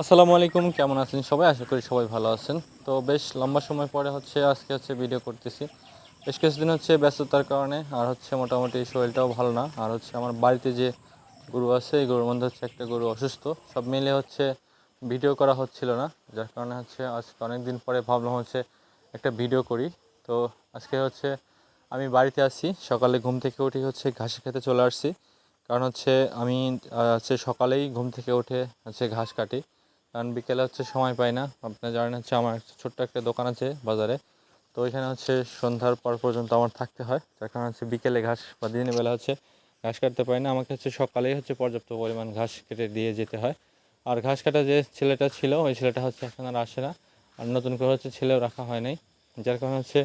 আসসালামু আলাইকুম, কেমন আছেন সবাই? আশা করি সবাই ভালো আছেন। তো বেশ লম্বা সময় পরে হচ্ছে আজকে হচ্ছে ভিডিও করতেছি। বেশ কিছুদিন হচ্ছে ব্যস্ততার কারণে আর হচ্ছে মোটামুটি শরীরটাও ভালো না। আর হচ্ছে আমার বাড়িতে যে গরু আছে, এই গরুর মধ্যে হচ্ছে একটা গরু অসুস্থ। সব মিলে হচ্ছে ভিডিও করা হচ্ছিল না। যার কারণে হচ্ছে আজকে অনেক দিন পরে ভাবলাম হচ্ছে একটা ভিডিও করি। তো আজকে হচ্ছে আমি বাড়িতে আসি সকালে ঘুম থেকে উঠে হচ্ছে ঘাস খেতে চলে আসছি। কারণ হচ্ছে আমি হচ্ছে সকালেই ঘুম থেকে উঠে হচ্ছে ঘাস কাটি। কারণ বিকেলে হচ্ছে সময় পাই না। আপনার জানেন হচ্ছে আমার ছোট্ট একটা দোকান আছে বাজারে। তো ওইখানে হচ্ছে সন্ধ্যার পর পর্যন্ত আমার থাকতে হয়। যার কারণে হচ্ছে বিকেলে ঘাস বা দিনের বেলা হচ্ছে ঘাস কাটতে পারি না। আমাকে হচ্ছে সকালেই হচ্ছে পর্যাপ্ত পরিমাণ ঘাস কেটে দিয়ে যেতে হয়। আর ঘাস কাটা যে ছেলেটা ছিল, ওই ছেলেটা হচ্ছে এখন আর আসে না। আর নতুন করে হচ্ছে ছেলেও রাখা হয় নাই। যার কারণে হচ্ছে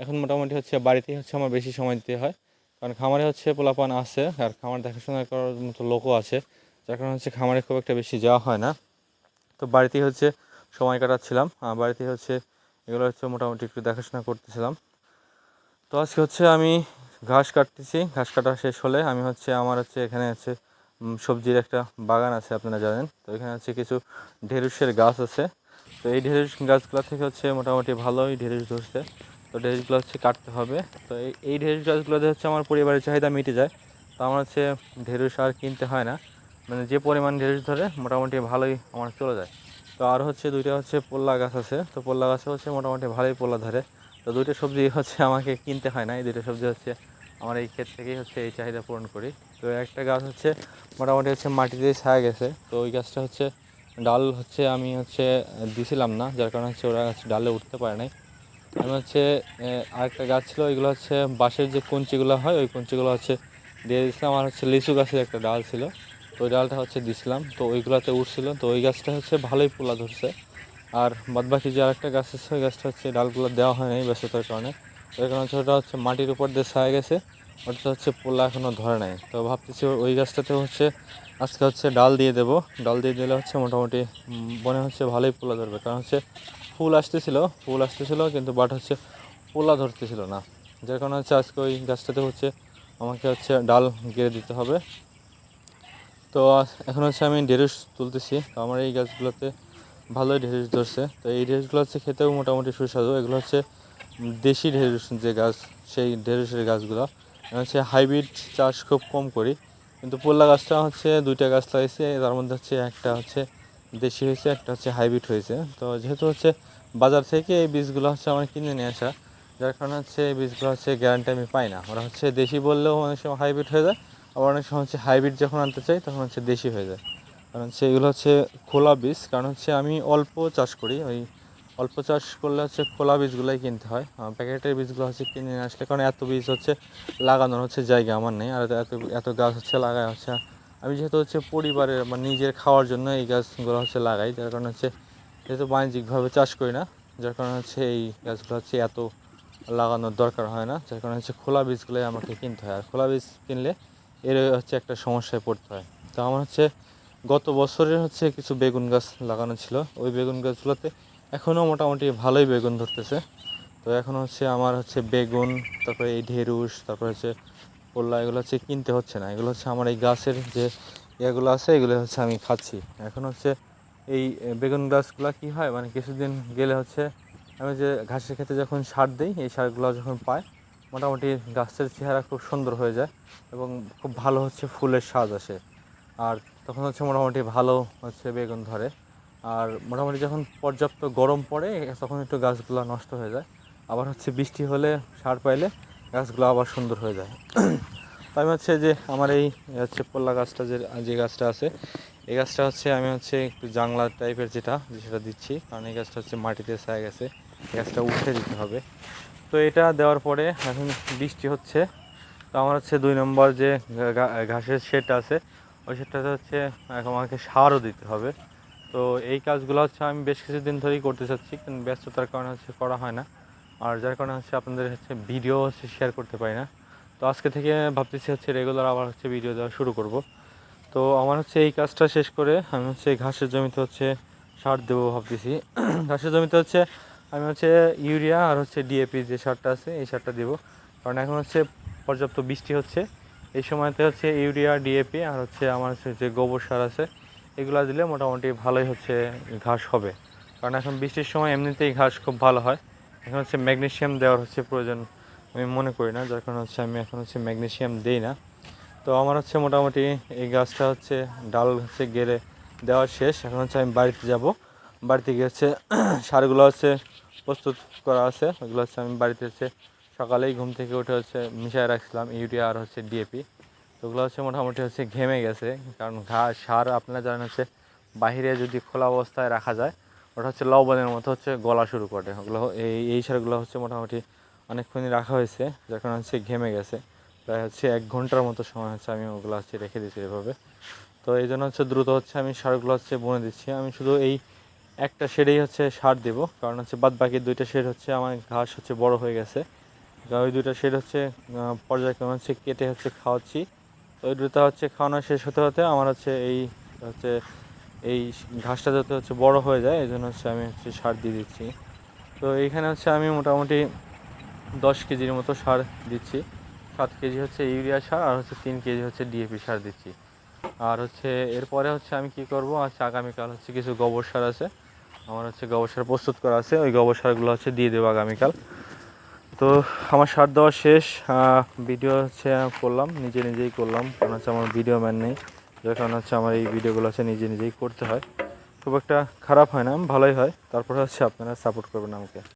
এখন মোটামুটি হচ্ছে বাড়িতেই হচ্ছে আমার বেশি সময় দিতে হয়। কারণ খামারে হচ্ছে পোলাপান আছে, আর খামার দেখাশোনা করার মতো লোকও আছে। যার কারণে হচ্ছে খামারে খুব একটা বেশি যাওয়া হয় না। তো বাড়িতেই হচ্ছে সময় কাটাচ্ছিলাম। আর বাড়িতেই হচ্ছে এগুলো হচ্ছে মোটামুটি একটু দেখাশোনা করতেছিলাম। তো আজকে হচ্ছে আমি ঘাস কাটতেছি। ঘাস কাটা শেষ হলে আমি হচ্ছে আমার হচ্ছে এখানে হচ্ছে সবজির একটা বাগান আছে, আপনারা জানেন। তো এখানে হচ্ছে কিছু ঢেঁড়সের গাছ আছে। তো এই ঢেঁড়স গাছগুলো থেকে হচ্ছে মোটামুটি ভালোই ঢেঁড়স ধরছে। তো ঢেঁড়সগুলো হচ্ছে কাটতে হবে। তো এই এই ঢেঁড়স গাছগুলোতে হচ্ছে আমার পরিবারের চাহিদা মিটে যায়। তো আমার হচ্ছে ঢেঁড়স আর কিনতে হয় না। মানে যে পরিমাণ ঢেঁড়স ধরে মোটামুটি ভালোই আমার চলে যায়। তো আর হচ্ছে দুইটা হচ্ছে পোল্লা গাছ আছে। তো পোল্লা গাছে হচ্ছে মোটামুটি ভালোই পোল্লা ধরে। তো দুইটা সবজি হচ্ছে আমাকে কিনতে হয় না। এই দুইটা সবজি হচ্ছে আমার এই ক্ষেত থেকেই হচ্ছে এই চাহিদা পূরণ করি। তো একটা গাছ হচ্ছে মোটামুটি হচ্ছে মাটিতে ছায়া গেছে। তো ওই গাছটা হচ্ছে ডাল হচ্ছে আমি হচ্ছে দিছিলাম না, যার কারণে হচ্ছে ওরা গাছ ডালে উঠতে পারে নাই। আমি হচ্ছে আরেকটা গাছ ছিল, ওইগুলো হচ্ছে বাঁশের যে কঞ্চিগুলো হয়, ওই কঞ্চিগুলো হচ্ছে দিয়ে দিয়েছিলাম আর হচ্ছে লিচু গাছের একটা ডাল ছিল। ওই ডালটা হচ্ছে দিছিলাম, তো ওইগুলোতে উঠছিল তো ওই গাছটা হচ্ছে ভালোই পোলা ধরছে। আর বাদবাকি যে আরেকটা গাছ আছে, ওই গাছটা হচ্ছে ডালগুলো দেওয়া হয় নাই ব্যস্ততার কারণে। এই কারণে হচ্ছে ওটা হচ্ছে মাটির উপর দিয়ে ছায়া গেছে, ওটা হচ্ছে পোলা এখনও ধরে নাই। তো ভাবতেছি ওই গাছটাতে হচ্ছে আজকে হচ্ছে ডাল দিয়ে দেবো। ডাল দিয়ে দিলে হচ্ছে মোটামুটি মনে হচ্ছে ভালোই পোলা ধরবে। কারণ হচ্ছে ফুল আসতেছিল ফুল আসতেছিল কিন্তু বাট হচ্ছে পোলা ধরতেছিল না। যার কারণে হচ্ছে আজকে ওই গাছটাতে হচ্ছে আমাকে হচ্ছে ডাল গেড়ে দিতে হবে। তো এখন হচ্ছে আমি ঢেঁড়স তুলতেছি। তো আমার এই গাছগুলোতে ভালোই ঢেঁড়স ধরছে। তো এই ঢেঁড়সগুলো হচ্ছে খেতেও মোটামুটি সুস্বাদু। এগুলো হচ্ছে দেশি ঢেঁড়স যে গাছ, সেই ঢেঁড়সের গাছগুলো। হচ্ছে হাইব্রিড চাষ খুব কম করি। কিন্তু পোল্লা গাছটা হচ্ছে দুইটা গাছ লাগাইছে। তার মধ্যে হচ্ছে একটা হচ্ছে দেশি হয়েছে, একটা হচ্ছে হাইব্রিড হয়েছে। তো যেহেতু হচ্ছে বাজার থেকে এই বীজগুলো হচ্ছে আমার কিনে নিয়ে আসা, যার কারণে হচ্ছে এই বীজগুলো হচ্ছে গ্যারান্টি আমি পাই না। ওরা হচ্ছে দেশি বললেও অনেক সময় হাইব্রিড হয়ে যায়। আবার অনেক সময় হচ্ছে হাইব্রিড যখন আনতে চাই, তখন হচ্ছে দেশি হয়ে যায়। কারণ হচ্ছে এগুলো হচ্ছে খোলা বীজ, কারণ হচ্ছে আমি অল্প চাষ করি। ওই অল্প চাষ করলে হচ্ছে খোলা বীজগুলোই কিনতে হয়। প্যাকেটের বীজগুলো হচ্ছে কিনে নিয়ে আসলে, কারণ এত বীজ হচ্ছে লাগানোর হচ্ছে জায়গা আমার নেই, আর এত এত গাছ হচ্ছে লাগায় হচ্ছে। আমি যেহেতু হচ্ছে পরিবারের বা নিজের খাওয়ার জন্য এই গাছগুলো হচ্ছে লাগাই, যার কারণে হচ্ছে যেহেতু বাণিজ্যিকভাবে চাষ করি না, যার কারণে হচ্ছে এই গাছগুলো হচ্ছে এত লাগানোর দরকার হয় না, যার কারণে হচ্ছে খোলা বীজগুলোই আমাকে কিনতে হয়। আর খোলা বীজ কিনলে এর হচ্ছে একটা সমস্যায় পড়তে হয়। তো আমার হচ্ছে গত বছরের হচ্ছে কিছু বেগুন গাছ লাগানো ছিল। ওই বেগুন গাছগুলোতে এখনও মোটামুটি ভালোই বেগুন ধরতেছে। তো এখন হচ্ছে আমার হচ্ছে বেগুন, তারপরে এই ঢেঁড়স, তারপরে হচ্ছে পোল্লা, এগুলো হচ্ছে কিনতে হচ্ছে না। এগুলো হচ্ছে আমার এই গাছের যে ইয়েগুলো আছে, এগুলো হচ্ছে আমি খাচ্ছি। এখন হচ্ছে এই বেগুন গাছগুলো কি হয়? মানে কিছুদিন গেলে হচ্ছে আমি যে ঘাসের খেতে যখন সার দিই, এই সারগুলো যখন পাই মোটামুটি গাছের চেহারা খুব সুন্দর হয়ে যায় এবং খুব ভালো হচ্ছে ফুলের স্বাদ আসে। আর তখন হচ্ছে মোটামুটি ভালো হচ্ছে বেগুন ধরে। আর মোটামুটি যখন পর্যাপ্ত গরম পড়ে, তখন একটু গাছগুলো নষ্ট হয়ে যায়। আবার হচ্ছে বৃষ্টি হলে সার পাইলে গাছগুলো আবার সুন্দর হয়ে যায়। তো আমি হচ্ছে যে আমার এই হচ্ছে পোল্লা গাছটা যে যে গাছটা আছে, এই গাছটা হচ্ছে আমি হচ্ছে একটু জাংলা টাইপের যেটা সেটা দিচ্ছি। কারণ এই গাছটা হচ্ছে মাটিতে ছায়া গেছে, এই গাছটা উঠে দিতে হবে। তো এটা দেওয়ার পরে এখন বৃষ্টি হচ্ছে। তো আমার হচ্ছে দুই নম্বর যে ঘাসের শেড আছে, ওই শেডটাতে হচ্ছে এখন আমাকে সারও দিতে হবে। তো এই কাজগুলো হচ্ছে আমি বেশ কিছুদিন ধরেই করতে চাচ্ছি কিন্তু ব্যস্ততার কারণে হচ্ছে করা হয় না। আর যার কারণে হচ্ছে আপনাদের হচ্ছে ভিডিও হচ্ছে শেয়ার করতে পারি না। তো আজকে থেকে ভাবতেছি হচ্ছে রেগুলার আবার হচ্ছে ভিডিও দেওয়া শুরু করব। তো আমার হচ্ছে এই কাজটা শেষ করে আমি হচ্ছে ঘাসের জমিতে হচ্ছে সার দেবো ভাবতেছি। ঘাসের জমিতে হচ্ছে আমি হচ্ছে ইউরিয়া আর হচ্ছে ডিএপি যে সারটা আছে, এই সারটা দেবো। কারণ এখন হচ্ছে পর্যাপ্ত বৃষ্টি হচ্ছে। এই সময়তে হচ্ছে ইউরিয়া ডিএপি আর হচ্ছে আমার হচ্ছে যে গোবর সার আছে, এগুলো দিলে মোটামুটি ভালোই হচ্ছে ঘাস হবে। কারণ এখন বৃষ্টির সময় এমনিতেই ঘাস খুব ভালো হয়। এখন হচ্ছে ম্যাগনেশিয়াম দেওয়ার হচ্ছে প্রয়োজন, আমি মনে করি না। যার কারণে হচ্ছে আমি এখন হচ্ছে ম্যাগনেশিয়াম দিই না। তো আমার হচ্ছে মোটামুটি এই গাছটা হচ্ছে, ডাল হচ্ছে গেড়ে দেওয়া শেষ। এখন হচ্ছে আমি বাড়িতে যাব। বাড়িতে গিয়ে হচ্ছে সারগুলো হচ্ছে প্রস্তুত করা আছে। ওগুলো হচ্ছে আমি বাড়িতে হচ্ছে সকালেই ঘুম থেকে উঠে হচ্ছে মিশায় রাখছিলাম, ইউরিয়া আর হচ্ছে ডিএপি। তো ওগুলো হচ্ছে মোটামুটি হচ্ছে ঘেমে গেছে, কারণ ঘাস সার আপনারা জানেন হচ্ছে বাহিরে যদি খোলা অবস্থায় রাখা যায়, ওটা হচ্ছে লবণের মতো হচ্ছে গলা শুরু করে। ওগুলো এই এই সারগুলো হচ্ছে মোটামুটি অনেকক্ষণই রাখা হয়েছে কারণে হচ্ছে ঘেমে গেছে। প্রায় হচ্ছে এক ঘণ্টার মতো সময় হচ্ছে আমি ওগুলো হচ্ছে রেখে দিচ্ছি এভাবে। তো এই জন্য হচ্ছে দ্রুত হচ্ছে আমি সারগুলো হচ্ছে বনে দিচ্ছি। আমি শুধু এই একটা শেডেই হচ্ছে সার দেব, কারণ হচ্ছে বাদ বাকি দুইটা শেড হচ্ছে আমার ঘাস হচ্ছে বড় হয়ে গেছে। ওই দুইটা শেড হচ্ছে পর্যায়ক্রমে হচ্ছে কেটে হচ্ছে খাওয়াচ্ছি। তো ওই দুটা হচ্ছে খাওয়ানো শেষ হতে হতে আমার হচ্ছে এই হচ্ছে এই ঘাসটা যাতে হচ্ছে বড় হয়ে যায় এই জন্য হচ্ছে আমি হচ্ছে সার দিয়ে দিচ্ছি। তো এইখানে হচ্ছে আমি মোটামুটি দশ কেজির মতো সার দিচ্ছি। সাত কেজি হচ্ছে ইউরিয়া সার আর হচ্ছে তিন কেজি হচ্ছে ডিএপি সার দিচ্ছি। আর হচ্ছে এরপরে হচ্ছে আমি কি করব আচ্ছা আগামীকাল হচ্ছে কিছু গোবর সার আছে। আমার হচ্ছে গবসার প্রস্তুত করা আছে, ওই গবসারগুলো হচ্ছে দিয়ে দেবো আগামীকাল। তো আমার সার দেওয়া শেষ ভিডিও হচ্ছে করলাম, নিজে নিজেই করলাম, কারণ হচ্ছে আমার ভিডিও ম্যান নেই, যার কারণে হচ্ছে আমার এই ভিডিওগুলো হচ্ছে নিজে নিজেই করতে হয়। খুব একটা খারাপ হয় না, ভালোই হয়, তারপরে হচ্ছে আপনারা সাপোর্ট করবেন আমাকে।